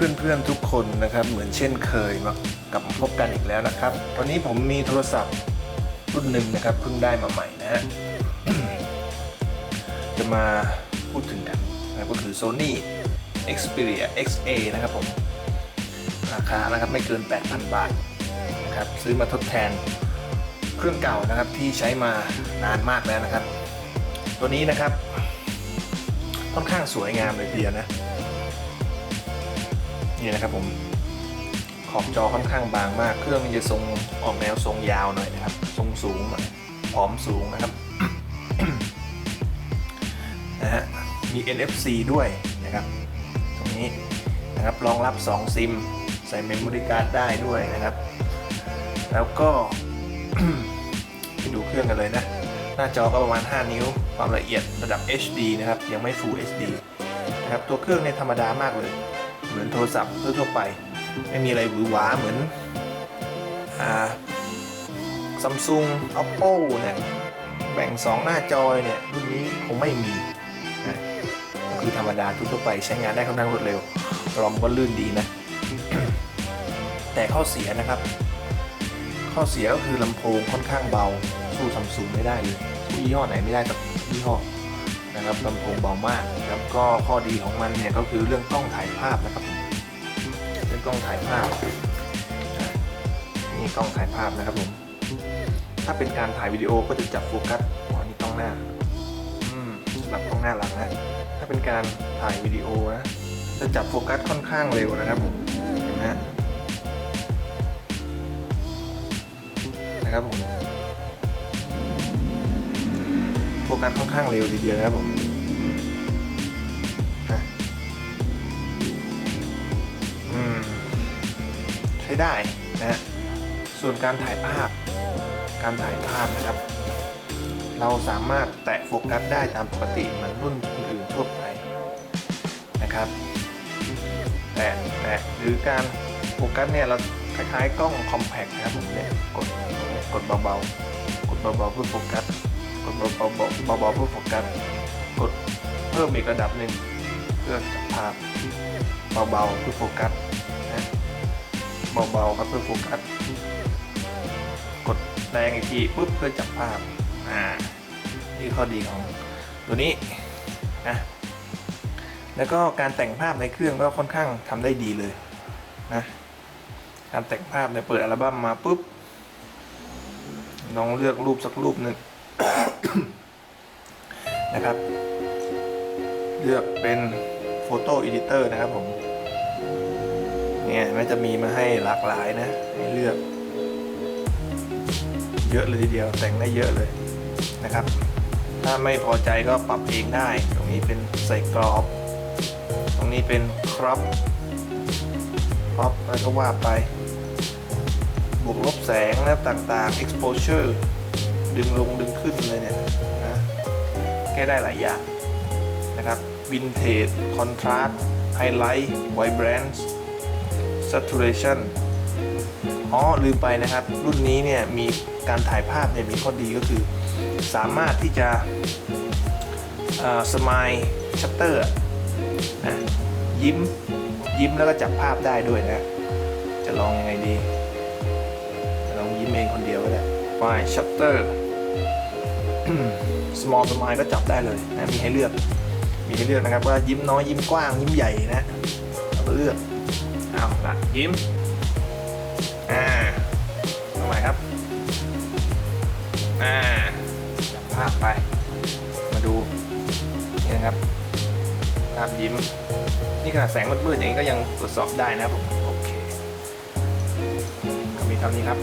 เพื่อนๆทุกคนนะครับ เหมือนเช่นเคยมากลับมาพบกันอีกแล้วนะครับวันนี้ผมมีโทรศัพท์รุ่นหนึ่งนะครับเพิ่งได้มาใหม่นะฮะจะมาพูดถึงกันนะครับก็คือ Sony Xperia XA นะครับผมราคานะครับไม่เกิน 8,000 บาทนะครับซื้อมาทดแทนเครื่องเก่านะครับที่ใช้มานานมากแล้วนะครับ ตัวนี้นะครับค่อนข้างสวยงามเลยทีเดียวนะ นี่นะครับผมขอบจอค่อนข้างบางมาก เครื่องมันจะทรงออกแนวทรงยาวหน่อยนะครับ ทรงสูงผอมสูงนะครับนะฮะมี NFC ด้วยนะครับ ตรงนี้นะครับรองรับ 2 ซิม ใส่เมมโมรี่การ์ดได้ด้วยนะครับ แล้วก็ไปดูเครื่องกันเลยนะ หน้าจอก็ประมาณ 5 นิ้ว ความละเอียดระดับ HD นะครับ ยังไม่ Full HD นะครับ ตัวเครื่องเนี่ยธรรมดามากเลย เหมือนโทรศัพท์ทั่วไป ไม่มีอะไรหวือหวาเหมือนอ่าซัมซุง oppo เนี่ยแบ่ง 2 หน้าจอเนี่ยรุ่นนี้คงไม่มีนะก็คือธรรมดาทั่วไปใช้งานได้ค่อนข้างรวดเร็วรอมก็ลื่นดีนะ แต่ข้อเสียนะครับ ข้อเสียก็คือลำโพงค่อนข้างเบา สู้ซัมซุงไม่ได้เลยยี่ห้อไหนไม่ได้กับยี่ห้อ นะครับลำโพงเบามากแล้วก็ข้อดีของมันเนี่ยก็คือเรื่องกล้องถ่ายภาพนะครับผมเรื่องกล้องถ่ายภาพนี่กล้องถ่ายภาพนะครับผมถ้าเป็นการถ่ายวิดีโอก็จะจับโฟกัสอ๋อนี่กล้องหน้าอืมสำหรับกล้องหน้าหลังนะถ้าเป็นการถ่ายวิดีโอนะจะจับโฟกัสค่อนข้างเร็วนะครับผมเห็นไหมฮะนะครับผม ฟกัสค่อนข้างเร็วทีเดียวนะครับผมใช้ได้นะ ส่วนการถ่ายภาพ การถ่ายภาพนะครับ เราสามารถแตะโฟกัสได้ตามปกติเหมือนรุ่นอื่นๆทั่วไปนะครับ แตะแตะหรือการโฟกัสเนี่ยเราคล้ายๆกล้องคอมแพคนะครับผมเนี่ยกดกดเบาๆ กดเบาๆเพื่อโฟกัส ดเบาๆเบาๆเพื่อโฟกัสกดเพิ่มอีกระดับหนึ่งเพื่อจับภาพเบาๆเพื่อโฟกัสนะเบาๆครับเพื่อโฟกัสกดแรงอีกทีปุ๊บเพื่อจับภาพอ่านี่ข้อดีของตัวนี้นะแล้วก็การแต่งภาพในเครื่องก็ค่อนข้างทำได้ดีเลยนะการแต่งภาพเนี่ยเปิดอัลบั้มมาปุ๊บลองเลือกรูปสักรูปหนึ่ง นะครับ เลือกเป็นโฟโต้อีดิเตอร์นะครับผมเนี่ยมันจะมีมาให้หลากหลายนะ ให้เลือก เยอะเลยทีเดียวแต่งได้เยอะเลยนะครับ ถ้าไม่พอใจก็ปรับเองได้ ตรงนี้เป็นใส่กรอบ ตรงนี้เป็นครอปครอปอะไรก็ว่าไป บวกลบแสงแล้วต่างๆ exposure ดึงลงดึงขึ้นเลยเนี่ยนะแก้ได้หลายอย่างนะครับ vintage contrast highlight vibrance saturation อ๋อลืมไปนะครับ รุ่นนี้เนี่ยมีการถ่ายภาพเนี่ยมีข้อดีก็คือ สามารถที่จะสมายชัตเตอร์นะยิ้มยิ้มแล้วก็จับภาพได้ด้วยนะ จะลองยังไงดี ลองยิ้มเองคนเดียวก็ได้ไฟ ชัตเตอร์ small smile ก็จับได้เลยนะมีให้เลือก มีให้เลือกนะครับว่ายิ้มน้อยยิ้มกว้างยิ้มใหญ่นะเราก็เลือกเอาละยิ้มอ่าทำไมครับอ่าจับภาพไป มาดูนี่นะครับภาพยิ้ม นี่ขนาดแสงมืดๆอย่างนี้ก็ยังตรวจสอบได้นะครับผมโอเคก็มีเท่านี้ครับ